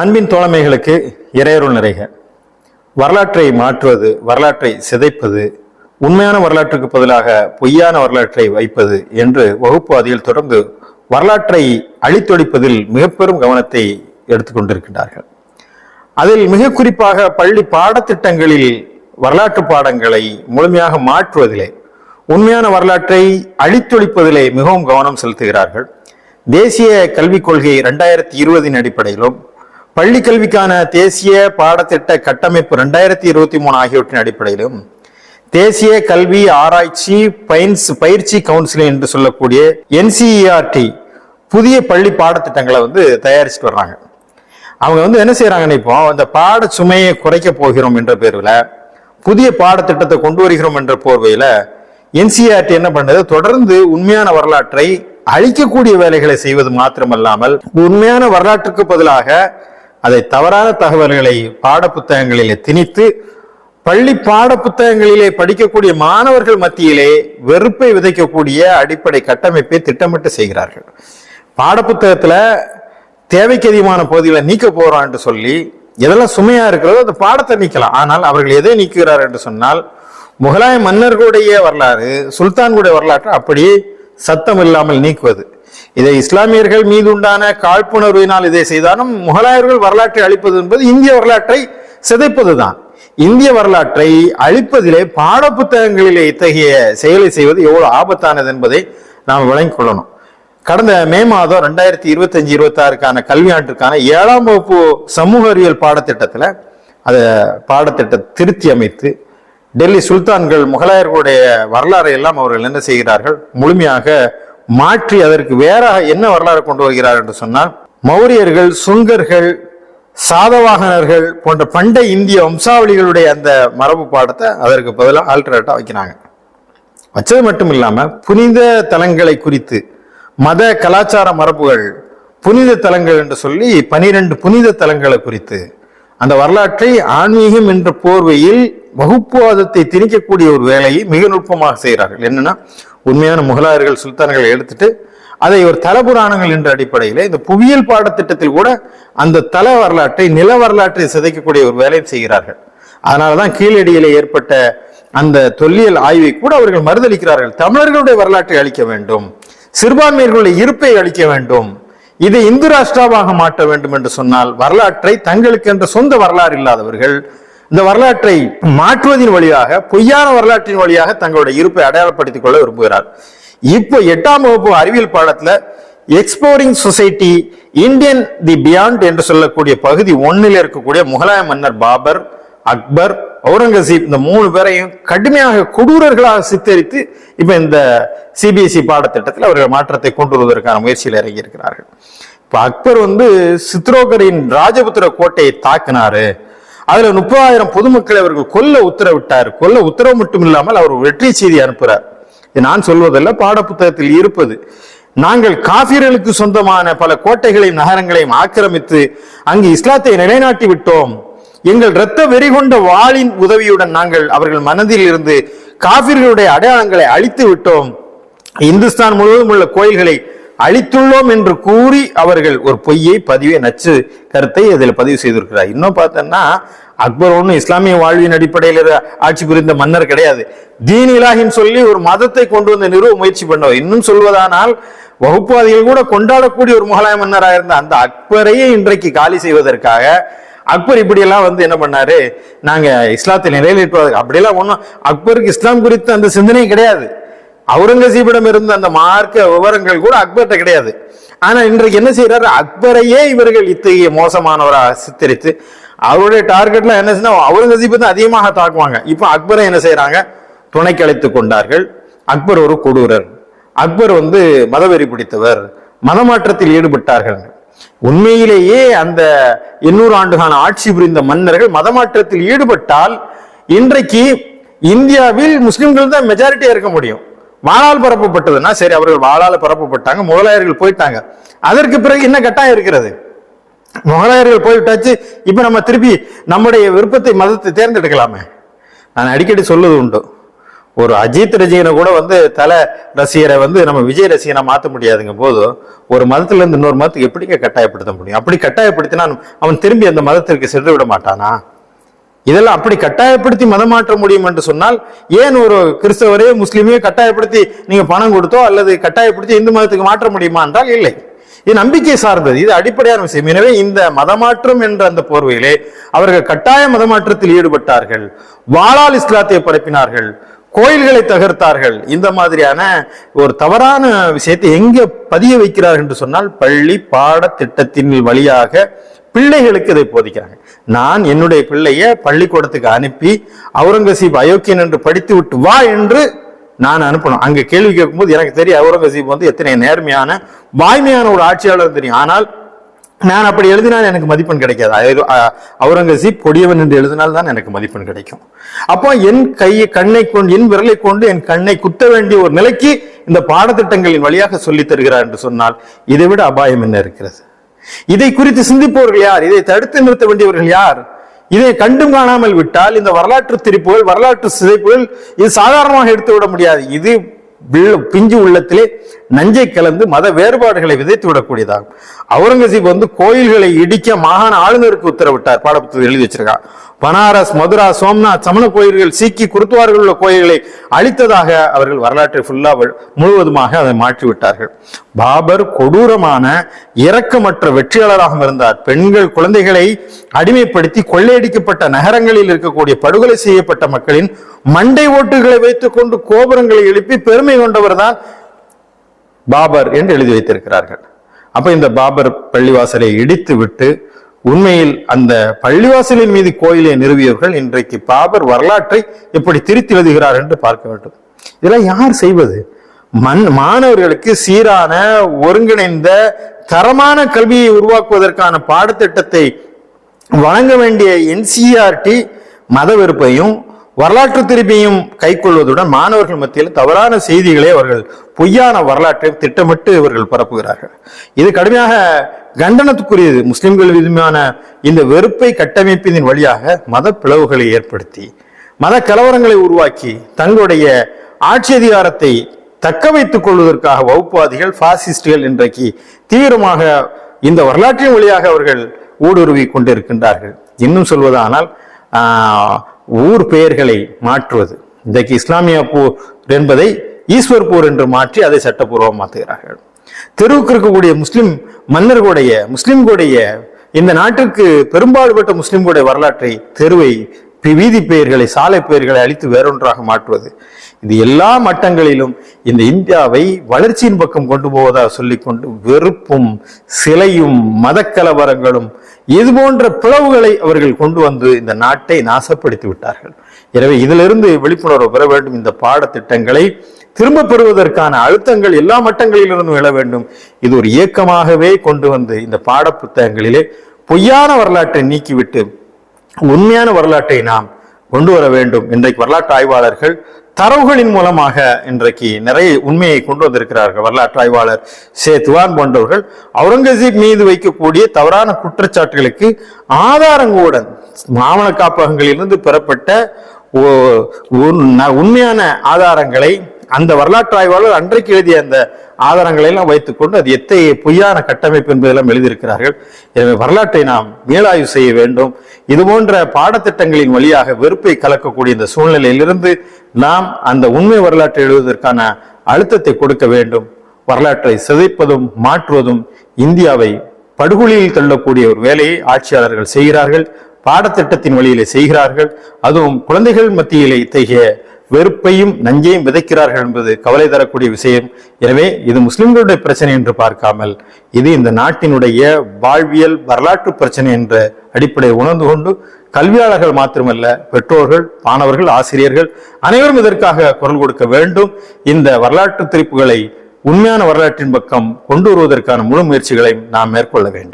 அன்பின் தோழமைகளுக்கு இறையருள் நிறைக. வரலாற்றை மாற்றுவது வரலாற்றை சிதைப்பது உண்மையான வரலாற்றுக்கு பதிலாக பொய்யான வரலாற்றை வைப்பது என்று வகுப்புவாதிகள் தொடர்ந்து வரலாற்றை அழித்தொழிப்பதில் மிக பெரும் கவனத்தை எடுத்துக்கொண்டிருக்கின்றார்கள் அதில் மிக குறிப்பாக பள்ளி பாடத்திட்டங்களில் வரலாற்று பாடங்களை முழுமையாக மாற்றுவதிலே உண்மையான வரலாற்றை அழித்தொழிப்பதிலே மிகவும் கவனம் செலுத்துகிறார்கள். தேசிய கல்விக் கொள்கை இரண்டாயிரத்தி இருபதின் அடிப்படையிலும் பள்ளி கல்விக்கான தேசிய பாடத்திட்ட கட்டமைப்பு ரெண்டாயிரத்தி இருபத்தி மூணு ஆகியவற்றின் அடிப்படையிலும் தேசிய கல்வி ஆராய்ச்சி பயின்ஸ் பயிற்சி கவுன்சிலிங் என்று சொல்லக்கூடிய என்சிஇஆர்டி புதிய பள்ளி பாடத்திட்டங்களை வந்து தயாரிச்சுட்டு வர்றாங்க. அவங்க வந்து என்ன செய்யறாங்கன்னு இப்போ அந்த பாட சுமையை குறைக்க போகிறோம் என்ற பேர்ல புதிய பாடத்திட்டத்தை கொண்டு வருகிறோம் என்ற போர்வையில என்சிஆர்டி என்ன பண்ணது? தொடர்ந்து உண்மையான வரலாற்றை அழிக்கக்கூடிய வேலைகளை செய்வது மாத்திரமல்லாமல் உண்மையான வரலாற்றுக்கு பதிலாக அதை தவறான தகவல்களை பாட புத்தகங்களிலே திணித்து பள்ளி பாட புத்தகங்களிலே படிக்கக்கூடிய மாணவர்கள் மத்தியிலே வெறுப்பை விதைக்கக்கூடிய அடிப்படை கட்டமைப்பை திட்டமிட்டு செய்கிறார்கள். பாடப்புத்தகத்தில் தேவைக்கு அதிகமான பகுதிகளை நீக்க போகிறான்னு சொல்லி எதெல்லாம் சுமையாக இருக்கிறதோ அந்த பாடத்தை நீக்கலாம். ஆனால் அவர்கள் எதை நீக்குகிறார் என்று சொன்னால் முகலாய மன்னர்களுடைய வரலாறு சுல்தான்களுடைய வரலாற்றை அப்படியே சத்தம் இல்லாமல் நீக்குவது. இதை இஸ்லாமியர்கள் மீது உண்டான காழ்ப்புணர்வினால் இதை செய்தாலும் முகலாயர்கள் வரலாற்றை அழிப்பது என்பது இந்திய வரலாற்றை சிதைப்பதுதான். இந்திய வரலாற்றை அழிப்பதிலே பாடப்புத்தகங்களிலே இத்தகைய செயலை செய்வது எவ்வளவு ஆபத்தானது என்பதை நாம் விளங்கிக் கொள்ளணும். கடந்த மே மாதம் ரெண்டாயிரத்தி இருபத்தஞ்சு இருபத்தாறுக்கான கல்வியாண்டிற்கான ஏழாம் வகுப்பு சமூக அறிவியல் பாடத்திட்டத்தில் அதை பாடத்திட்ட திருத்தி அமைத்து டெல்லி சுல்தான்கள் முகலாயர்களுடைய வரலாறை எல்லாம் அவர்கள் என்ன செய்கிறார்கள்? முழுமையாக மாற்றி அதற்கு வேற என்ன வரலாறு கொண்டு வருகிறார் என்று சொன்னால் மௌரியர்கள் சுங்கர்கள் சாதவாகனர்கள் போன்ற பண்டை இந்திய வம்சாவளிகளுடைய அந்த மரபு பாடத்தை அதற்கு பதிலாக ஆல்டர்னேட்டா வைக்கிறாங்க. வச்சது மட்டும் இல்லாம புனித தலங்களை குறித்து மத கலாச்சார மரபுகள் புனித தலங்கள் என்று சொல்லி பனிரெண்டு புனித தலங்களை குறித்து அந்த வரலாற்றை ஆன்மீகம் என்ற போர்வையில் வகுப்புவாதத்தை திணிக்கக்கூடிய ஒரு வேலையை மிக நுட்பமாக செய்கிறார்கள். என்னன்னா உண்மையான முகலாயர்கள் சுல்தான்களை எடுத்துட்டு அதை ஒரு தல புராணங்கள் என்ற அடிப்படையில் இந்த புவியியல் பாடத்திட்டத்தில் கூட அந்த தல வரலாற்றை நில வரலாற்றை சிதைக்கக்கூடிய ஒரு வேலையை செய்கிறார்கள். அதனாலதான் கீழடியிலே ஏற்பட்ட அந்த தொல்லியல் ஆய்வை கூட அவர்கள் மறுதளிக்கிறார்கள். தமிழர்களுடைய வரலாற்றை அளிக்க வேண்டும். சிறுபான்மையர்களுடைய இருப்பை அளிக்க வேண்டும். இதை இந்து ராஷ்டிராவாக மாற்ற வேண்டும் என்று சொன்னால் வரலாற்றை தங்களுக்கு என்ற சொந்த வரலாறு இல்லாதவர்கள் இந்த வரலாற்றை மாற்றுவதன் வழியாக பொய்யான வரலாற்றின் வழியாக தங்களுடைய இருப்பை அடையாளப்படுத்திக் கொள்ள விரும்புகிறார். இப்போ எட்டாம் வகுப்பு அறிவியல் பாடத்துல exploring society Indian the beyond என்று சொல்லக்கூடிய பகுதி ஒன்னில் இருக்கக்கூடிய முகலாய மன்னர் பாபர் அக்பர் அவுரங்கசீப் இந்த மூணு பேரையும் கடுமையாக கொடூரர்களாக சித்தரித்து இப்ப இந்த சிபிஎஸ்இ பாடத்திட்டத்தில் அவர்கள் மாற்றத்தை கொண்டு வருவதற்கான முயற்சியில் இறங்கி இருக்கிறார்கள் இப்ப அக்பர் வந்து சித்ரோகரின் ராஜபுத்திர கோட்டையை தாக்கினாரு. அதுல முப்பதாயிரம் பொதுமக்களை அவர்கள் கொல்ல உத்தரவிட்டார். கொல்ல உத்தரவு மட்டும் இல்லாமல் அவர் வெற்றி செய்தி அனுப்புறார். இது நான் சொல்வதல்ல பாடப்புத்தகத்தில் இருப்பது. நாங்கள் காபிர்களுக்கு சொந்தமான பல கோட்டைகளையும் நகரங்களையும் ஆக்கிரமித்து அங்கு இஸ்லாத்தை நிலைநாட்டி விட்டோம். எங்கள் இரத்த வெறி கொண்ட வாளின் உதவியுடன் நாங்கள் அவர்கள் மனதில் இருந்து காபிர்களுடைய அடையாளங்களை அழித்து விட்டோம். இந்துஸ்தான் முழுவதும் உள்ள கோயில்களை அழித்துள்ளோம் என்று கூறி அவர்கள் ஒரு பொய்யை பதிவை நச்சு கருத்தை அதில் பதிவு செய்திருக்கிறார். இன்னும் பார்த்தோம்னா அக்பர் ஒன்றும் இஸ்லாமிய வாழ்வின் அடிப்படையில் ஆட்சி புரிந்த மன்னர் கிடையாது. தீன் இலாகின்னு சொல்லி ஒரு மதத்தை கொண்டு வந்து நிறுவ முயற்சி பண்ணவர். இன்னும் சொல்வதானால் வகுப்புவாதிகள் கூட கொண்டாடக்கூடிய ஒரு முகலாய மன்னராக இருந்த அந்த அக்பரையே இன்றைக்கு காலி செய்வதற்காக அக்பர் இப்படியெல்லாம் வந்து என்ன பண்ணாரு? நாங்க இஸ்லாத்தை நிலைநிறுத்துவது அப்படியெல்லாம் ஒன்றும் அக்பருக்கு இஸ்லாம் குறித்த அந்த சிந்தனை கிடையாது. அவுரங்கசீபிடம் இருந்த அந்த மார்க்க விவரங்கள் கூட அக்பர்கிட்ட கிடையாது. ஆனா இன்றைக்கு என்ன செய்யறாரு அக்பரையே இவர்கள் இத்தகைய மோசமானவராக சித்தரித்து அவருடைய டார்கெட்ல என்ன செய்யணும் அவுரங்கசீப் தான் அதிகமாக தாக்குவாங்க. இப்போ அக்பரை என்ன செய்யறாங்க துணை கழித்து கொண்டார்கள். அக்பர் ஒரு கொடூரர். அக்பர் வந்து மதவெறி பிடித்தவர். மதமாற்றத்தில் ஈடுபட்டார்கள். உண்மையிலேயே அந்த எண்ணூறு ஆண்டுகான ஆட்சி புரிந்த மன்னர்கள் மதமாற்றத்தில் ஈடுபட்டால் இன்றைக்கு இந்தியாவில் முஸ்லிம்கள் தான் மெஜாரிட்டியா இருக்க முடியும். வாழால் பரப்பப்பட்டதுன்னா சரி அவர்கள் வாழால் பரப்பப்பட்டாங்க முகலாயர்கள் போயிட்டாங்க. அதற்கு பிறகு என்ன கட்டாயம் இருக்கிறது? முகலாயர்கள் போய்விட்டாச்சு இப்ப நம்ம திருப்பி நம்முடைய விருப்பத்தை மதத்தை தேர்ந்தெடுக்கலாமே. நான் அடிக்கடி சொல்லுது உண்டு. ஒரு அஜித் ரசிகனை கூட வந்து தலை ரசிகரை வந்து நம்ம விஜய் ரசிகனை மாற்ற முடியாதுங்க போது ஒரு மதத்துல இருந்து இன்னொரு மதத்துக்கு எப்படிங்க கட்டாயப்படுத்த முடியும்? அப்படி கட்டாயப்படுத்தினா அவன் திரும்பி அந்த மதத்திற்கு சென்று விட மாட்டானா? இதெல்லாம் அப்படி கட்டாயப்படுத்தி மதம் மாற்ற முடியும் என்று சொன்னால் ஏன் ஒரு கிறிஸ்தவரையோ முஸ்லீமையோ கட்டாயப்படுத்தி நீங்க பணம் கொடுத்தோ அல்லது கட்டாயப்படுத்தி இந்து மதத்துக்கு மாற்ற முடியுமா என்றால் இல்லை. இது நம்பிக்கை சார்ந்தது. இது அடிப்படையான விஷயம். எனவே இந்த மதமாற்றம் என்ற அந்த போர்வையிலே அவர்கள் கட்டாய மதமாற்றத்தில் ஈடுபட்டார்கள். வாளால் இஸ்லாத்தை பரப்பினார்கள். கோயில்களை தகர்த்தார்கள். இந்த மாதிரியான ஒரு தவறான விஷயத்தை எங்கே பதிய வைக்கிறார்கள் என்று சொன்னால் பள்ளி பாடத்திட்டத்தின் வழியாக பிள்ளைகளுக்கு இதை போதிக்கிறாங்க. நான் என்னுடைய பிள்ளைய பள்ளிக்கூடத்துக்கு அனுப்பி அவுரங்கசீப் அயோக்கியன் என்று படித்து விட்டு வா என்று நான் அனுப்பணும். அங்கே கேள்வி கேட்கும்போது எனக்கு தெரியும் அவுரங்கசீப் வந்து எத்தனை நேர்மையான வாய்மையான ஒரு ஆட்சியாளர் தெரியும். ஆனால் நான் அப்படி எழுதினால் எனக்கு மதிப்பெண் கிடைக்காது. அவுரங்கசீப் கொடியவன் என்று எழுதினால் தான் எனக்கு மதிப்பெண் கிடைக்கும். அப்போ என் கையை கண்ணை கொண்டு என் விரலை கொண்டு என் கண்ணை குத்த வேண்டிய ஒரு நிலைக்கு இந்த பாடத்திட்டங்களின் வழியாக சொல்லித் தருகிறார் என்று சொன்னால் இதை விட அபாயம் என்ன இருக்கிறது? இதை குறித்து சிந்திப்பவர்கள் யார்? இதை தடுத்து நிறுத்த வேண்டியவர்கள் யார்? இதை கண்டும் காணாமல் விட்டால் இந்த வரலாற்று திரிப்புகள் வரலாற்று சிதைப்புகள் இது சாதாரணமாக எடுத்து விட முடியாது. இது பிஞ்சு உள்ளத்திலே நஞ்சை கலந்து மத வேறுபாடுகளை விதைத்து விடக்கூடியதாகும். அவுரங்கசீப் வந்து கோயில்களை இடிக்க மாகாண ஆளுநருக்கு உத்தரவிட்டார். பாடப்புத்தகத்தில் எழுதி வச்சிருக்கான் பனாரஸ் மதுரா சோம்நாத் சமண கோயில்கள் சீக்கி குருத்துவார்கள் உள்ள கோயில்களை அழித்ததாக அவர்கள் வரலாற்றை ஃபுல்லாக முழுவதுமாக அதை மாற்றி விட்டார்கள் பாபர் கொடூரமான இரக்கமற்ற வெற்றியாளராகவும் இருந்தார். பெண்கள் குழந்தைகளை அடிமைப்படுத்தி கொள்ளையடிக்கப்பட்ட நகரங்களில் இருக்கக்கூடிய படுகொலை செய்யப்பட்ட மக்களின் மண்டை ஓட்டுகளை வைத்துக்கொண்டு கோபுரங்களை எழுப்பி பெருமை கொண்டவர் தான் பாபர் என்று எழுதி வைத்திருக்கிறார்கள். அப்ப இந்த பாபர் பள்ளிவாசலை இடித்து விட்டு உண்மையில் அந்த பள்ளிவாசலின் மீது கோயிலை நிறுவியவர்கள் இன்றைக்கு பாபர் வரலாற்றை எப்படி திருத்தி எழுதுகிறார் என்று பார்க்க வேண்டும். இதெல்லாம் யார் செய்வது? மண் மாணவர்களுக்கு சீரான ஒருங்கிணைந்த தரமான கல்வியை உருவாக்குவதற்கான பாடத்திட்டத்தை வழங்க வேண்டிய என்சிஆர்டி மத வெறுப்பையும் வரலாற்று திருப்பியும் கைக்கொள்வதுடன் மாணவர்கள் மத்தியில் தவறான செய்திகளை அவர்கள் பொய்யான வரலாற்றை திட்டமிட்டு இவர்கள் பரப்புகிறார்கள். இது கடுமையாக கண்டனத்துக்குரியது. முஸ்லிம்கள் விதமான இந்த வெறுப்பை கட்டமைப்பதின் வழியாக மத பிளவுகளை ஏற்படுத்தி மத கலவரங்களை உருவாக்கி தங்களுடைய ஆட்சி அதிகாரத்தை தக்க வைத்துக் கொள்வதற்காக வகுப்புவாதிகள் பாசிஸ்டுகள் இன்றைக்கு தீவிரமாக இந்த வரலாற்றின் வழியாக அவர்கள் ஊடுருவி கொண்டிருக்கின்றார்கள். இன்னும் சொல்வதானால் ஆஹ், ஊர் பெயர்களை மாற்றுவது. இன்றைக்கு இஸ்லாமியப்பூர் என்பதை ஈஸ்வர்பூர் என்று மாற்றி அதை சட்டப்பூர்வம் மாற்றுகிறார்கள். தெருவுக்கு இருக்கக்கூடிய முஸ்லிம் மன்னர்களுடைய முஸ்லிம்களுடைய இந்த நாட்டிற்கு பெரும்பாடுபட்ட முஸ்லிம்களுடைய வரலாற்றை தெருவை வீதி பெயர்களை சாலை பெயர்களை அழித்து வேறொன்றாக மாற்றுவது. இது எல்லா மட்டங்களிலும் இந்த இந்தியாவை வளர்ச்சியின் பக்கம் கொண்டு போவதாக சொல்லிக்கொண்டு வெறுப்பும் சிலையும் மதக்கலவரங்களும் இது போன்ற பிளவுகளை அவர்கள் கொண்டு வந்து இந்த நாட்டை நாசப்படுத்தி விட்டார்கள். எனவே இதிலிருந்து விழிப்புணர்வு பெற வேண்டும். இந்த பாடத்திட்டங்களை திரும்ப பெறுவதற்கான அழுத்தங்கள் எல்லா மட்டங்களிலிருந்தும் எழ வேண்டும். இது ஒரு இயக்கமாகவே கொண்டு வந்து இந்த பாட புத்தகங்களிலே பொய்யான வரலாற்றை நீக்கிவிட்டு உண்மையான வரலாற்றை நாம் கொண்டு வர வேண்டும். இன்றைக்கு வரலாற்று ஆய்வாளர்கள் தரவுகளின் மூலமாக இன்றைக்கு நிறைய உண்மையை கொண்டு வந்திருக்கிறார்கள். வரலாற்று ஆய்வாளர் சே. துவான் போன்றவர்கள் அவுரங்கசீப் மீது வைக்கக்கூடிய தவறான குற்றச்சாட்டுகளுக்கு ஆதாரங்களுடன் மாமன காப்பகங்களிலிருந்து பெறப்பட்ட ஓ- உண்மையான ஆதாரங்களை அந்த வரலாற்று ஆய்வாளர் அன்றைக்கு எழுதிய அந்த ஆதாரங்களை எல்லாம் வைத்துக்கொண்டு அது எத்தகைய பொய்யான கட்டமைப்பு என்பதெல்லாம் எழுதியிருக்கிறார்கள். எனவே வரலாற்றை நாம் மீளாய்வு செய்ய வேண்டும். இது போன்ற பாடத்திட்டங்களின் வழியாக வெறுப்பை கலக்கக்கூடிய இந்த சூழ்நிலையிலிருந்து நாம் அந்த உண்மை வரலாற்றை எழுதுவதற்கான அழுத்தத்தை கொடுக்க வேண்டும். வரலாற்றை சிதைப்பதும் மாற்றுவதும் இந்தியாவை படுகொலியில் தள்ளக்கூடிய ஒரு வேலையை ஆட்சியாளர்கள் செய்கிறார்கள் பாடத்திட்டத்தின் வழியிலே செய்கிறார்கள். அதுவும் குழந்தைகள் மத்தியிலே இத்தகைய வெறுப்பையும் நஞ்சையும் விதைக்கிறார்கள் என்பது கவலை தரக்கூடிய விஷயம். எனவே இது முஸ்லிம்களுடைய பிரச்சனை என்று பார்க்காமல் இது இந்த நாட்டினுடைய வாழ்வியல் வரலாற்று பிரச்சனை என்ற அடிப்படையை உணர்ந்து கொண்டு கல்வியாளர்கள் மாத்திரமல்ல பெற்றோர்கள் மாணவர்கள் ஆசிரியர்கள் அனைவரும் இதற்காக குரல் கொடுக்க வேண்டும். இந்த வரலாற்று திருப்புகளை உண்மையான வரலாற்றின் பக்கம் கொண்டு வருவதற்கான முழு முயற்சிகளை நாம் மேற்கொள்ள வேண்டும்.